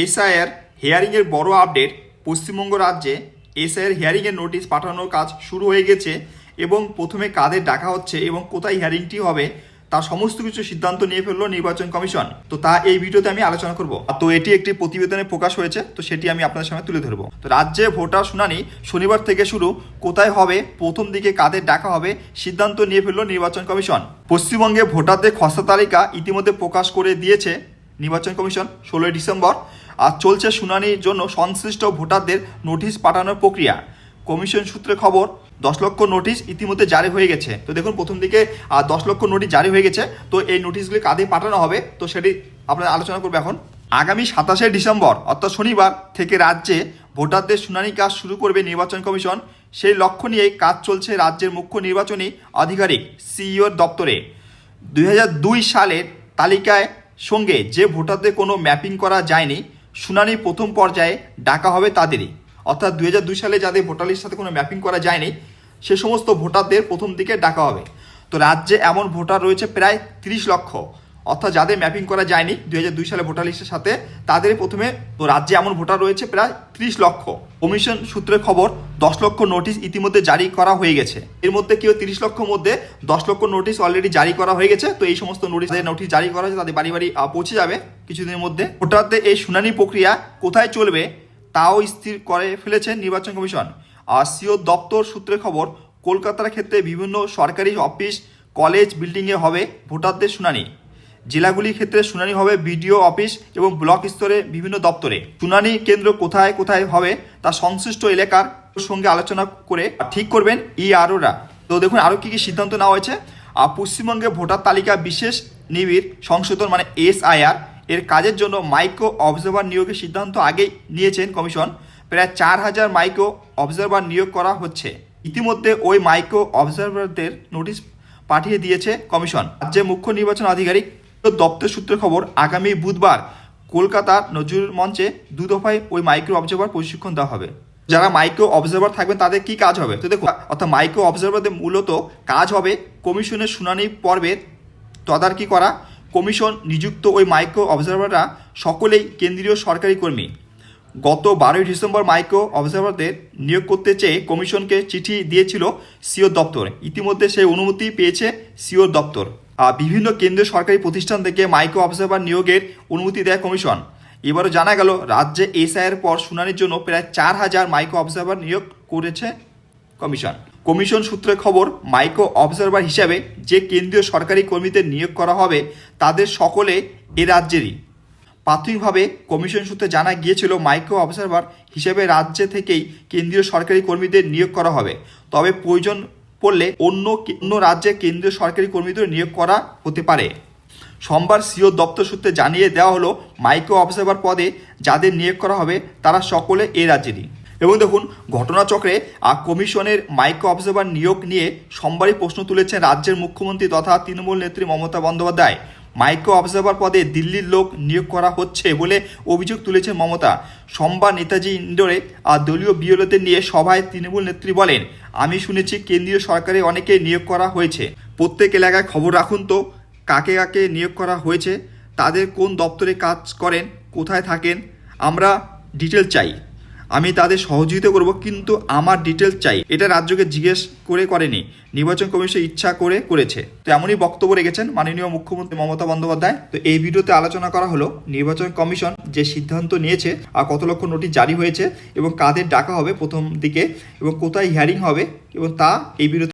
SIR হিয়ারিংয়ের বড় update, Paschimbanga রাজ্যে SIR হিয়ারিংয়ের notice পাঠানোর কাজ শুরু হয়ে গেছে এবং প্রথমে কাদের ডাকা হচ্ছে এবং কোথায় হিয়ারিংটি হবে তার সমস্ত কিছু সিদ্ধান্ত নিয়ে ফেলল নির্বাচন কমিশন। তো তা এই ভিডিওতে আমি আলোচনা করব। তো এটি একটি প্রতিবেদনে প্রকাশ হয়েছে, তো সেটি আমি আপনাদের সামনে তুলে ধরবো। তো রাজ্যে ভোটার শুনানি শনিবার থেকে শুরু, কোথায় হবে, প্রথম দিকে কাদের ডাকা হবে, সিদ্ধান্ত নিয়ে ফেলল নির্বাচন কমিশন। পশ্চিমবঙ্গে ভোটারদের খসড়া তালিকা ইতিমধ্যে প্রকাশ করে দিয়েছে নির্বাচন কমিশন, ষোলোই ডিসেম্বর। আর চলছে শুনানির জন্য সংশ্লিষ্ট ভোটারদের নোটিশ পাঠানোর প্রক্রিয়া। কমিশন সূত্রে খবর, দশ লক্ষ নোটিশ ইতিমধ্যে জারি হয়ে গেছে। তো দেখুন, প্রথম দিকে দশ লক্ষ নোটিশ জারি হয়ে গেছে। তো এই নোটিশগুলি কাঁধে পাঠানো হবে? তো সেটি আপনারা আলোচনা করব এখন। আগামী সাতাশে ডিসেম্বর, অর্থাৎ শনিবার থেকে রাজ্যে ভোটারদের শুনানি কাজ শুরু করবে নির্বাচন কমিশন। সেই লক্ষ্য নিয়েই কাজ চলছে রাজ্যের মুখ্য নির্বাচনী আধিকারিক, সিইওর দপ্তরে। দুই হাজার দুই সালের তালিকায় সঙ্গে যে ভোটারদের কোনো ম্যাপিং করা যায়নি শুনানি প্রথম পর্যায়ে ডাকা হবে তাদেরই। অর্থাৎ দুই হাজার দুই সালে যাদের ভোটার সাথে কোনো ম্যাপিং করা যায়নি, সে সমস্ত ভোটারদের প্রথম দিকে ডাকা হবে। তো রাজ্যে এমন ভোটার রয়েছে প্রায় তিরিশ লক্ষ। অর্থাৎ যাদের ম্যাপিং করা যায়নি দু দুই সালে ভোটার লিস্টের সাথে তাদের প্রথমে তো রাজ্যে এমন ভোটার রয়েছে প্রায় ত্রিশ লক্ষ। কমিশন সূত্রে খবর, দশ লক্ষ নোটিশ ইতিমধ্যে জারি করা হয়ে গেছে। এর মধ্যে কেউ তিরিশ লক্ষ মধ্যে দশ লক্ষ নোটিশ অলরেডি জারি করা হয়ে গেছে। তো এই সমস্ত নোটিশ নোটিশ জারি করা হয়েছে, তাদের বাড়ি বাড়ি পৌঁছে যাবে। কিছুদিনের মধ্যে ভোটারদের এই শুনানি প্রক্রিয়া কোথায় চলবে তাও স্থির করে ফেলেছেন নির্বাচন কমিশন। আর সিও দপ্তর সূত্রে খবর, কলকাতার ক্ষেত্রে বিভিন্ন সরকারি অফিস, কলেজ বিল্ডিংয়ে হবে ভোটারদের শুনানি। জেলাগুলির ক্ষেত্রে শুনানি হবে বিডিও অফিস এবং ব্লক স্তরে বিভিন্ন দপ্তরে। শুনানি কেন্দ্র কোথায় কোথায় হবে তা সংশ্লিষ্ট এলাকার সঙ্গে আলোচনা করে ঠিক করবেন ই আরোরা তো দেখুন, আরও কী কী সিদ্ধান্ত নেওয়া হয়েছে। আর পশ্চিমবঙ্গে ভোটার তালিকা বিশেষ নিবিড় সংশোধন মানে এসআইআর এর কাজের জন্য মাইক্রো অবজারভার নিয়োগের সিদ্ধান্ত আগেই নিয়েছেন কমিশন। প্রায় চার হাজার মাইক্রো অবজার্ভার নিয়োগ করা হচ্ছে। ইতিমধ্যে ওই মাইক্রো অবজার্ভারদের নোটিশ পাঠিয়ে দিয়েছে কমিশন। রাজ্যের মুখ্য নির্বাচন আধিকারিক দপ্তর সূত্রে খবর, আগামী বুধবার কলকাতার নজরুল মঞ্চে দু দফায় ওই মাইক্রো অবজারভার প্রশিক্ষণ দেওয়া হবে। যারা মাইক্রো অবজারভার থাকবেন, তাদের কি কাজ হবে? তো দেখুন, অর্থাৎ মাইক্রো অবজার্ভারদের মূলত কাজ হবে কমিশনের শুনানি পর্বের তদারকি করা। কমিশন নিযুক্ত ওই মাইক্রো অবজারভাররা সকলেই কেন্দ্রীয় সরকারি কর্মী। গত বারোই ডিসেম্বর মাইক্রো অবজারভারদের নিয়োগ করতে চেয়ে কমিশনকে চিঠি দিয়েছিল সিও দপ্তর। ইতিমধ্যে সেই অনুমতি পেয়েছে সিও দপ্তর। আর বিভিন্ন কেন্দ্রীয় সরকারি প্রতিষ্ঠান থেকে মাইক্রো অবজারভার নিয়োগের অনুমতি দেয় কমিশন। এবারও জানা গেল, রাজ্যে এসআইয়ের পর শুনানির জন্য প্রায় চার হাজার মাইক্রো অবজারভার নিয়োগ করেছে কমিশন। কমিশন সূত্রে খবর, মাইক্রো অবজারভার হিসাবে যে কেন্দ্রীয় সরকারি কর্মীদের নিয়োগ করা হবে, তাদের সকলে এ রাজ্যেরই। প্রাথমিকভাবে কমিশন সূত্রে জানা গিয়েছিল, মাইক্রো অবজারভার হিসেবে রাজ্যে থেকেই কেন্দ্রীয় সরকারি কর্মীদের নিয়োগ করা হবে। তবে প্রয়োজন পড়লে অন্য অন্য রাজ্যে কেন্দ্রীয় সরকারি কর্মীদের নিয়োগ করা হতে পারে। সোমবার সিও দপ্তর সূত্রে জানিয়ে দেওয়া হলো, মাইক্রো অবজারভার পদে যাদের নিয়োগ করা হবে, তারা সকলে এ রাজ্যেরই। এবং দেখুন, ঘটনাচক্রে কমিশনের মাইক্রো অবজারভার নিয়োগ নিয়ে সোমবারই প্রশ্ন তুলেছেন রাজ্যের মুখ্যমন্ত্রী তথা তৃণমূল নেত্রী মমতা বন্দ্যোপাধ্যায়। মাইক্রো অবজারভার পদে দিল্লির লোক নিয়োগ করা হচ্ছে বলে অভিযোগ তুলেছেন মমতা। সোমবার নেতাজি ইন্ডোরে আর দলীয় বিএলওদের নিয়ে সভায় তৃণমূল নেত্রী বলেন, আমি শুনেছি কেন্দ্রীয় সরকারে অনেকে নিয়োগ করা হয়েছে। প্রত্যেক এলাকায় খবর রাখুন তো, কাকে কাকে নিয়োগ করা হয়েছে, তাদের কোন দপ্তরে কাজ করেন, কোথায় থাকেন, আমরা ডিটেল চাই। আমি তাদের সহযোগিতা করব, কিন্তু আমার ডিটেলস চাই। এটা রাজ্যকে জিজ্ঞেস করে করেনি, নির্বাচন কমিশন ইচ্ছা করে করেছে। তো এমনই বক্তব্য রেখেছেন মাননীয় মুখ্যমন্ত্রী মমতা বন্দ্যোপাধ্যায়। তো এই ভিডিওতে আলোচনা করা হলো, নির্বাচন কমিশন যে সিদ্ধান্ত নিয়েছে আর কত লক্ষ নোটিশ জারি হয়েছে এবং কাদের ডাকা হবে প্রথম দিকে এবং কোথায় হিয়ারিং হবে এবং তা এই ভিডিওতে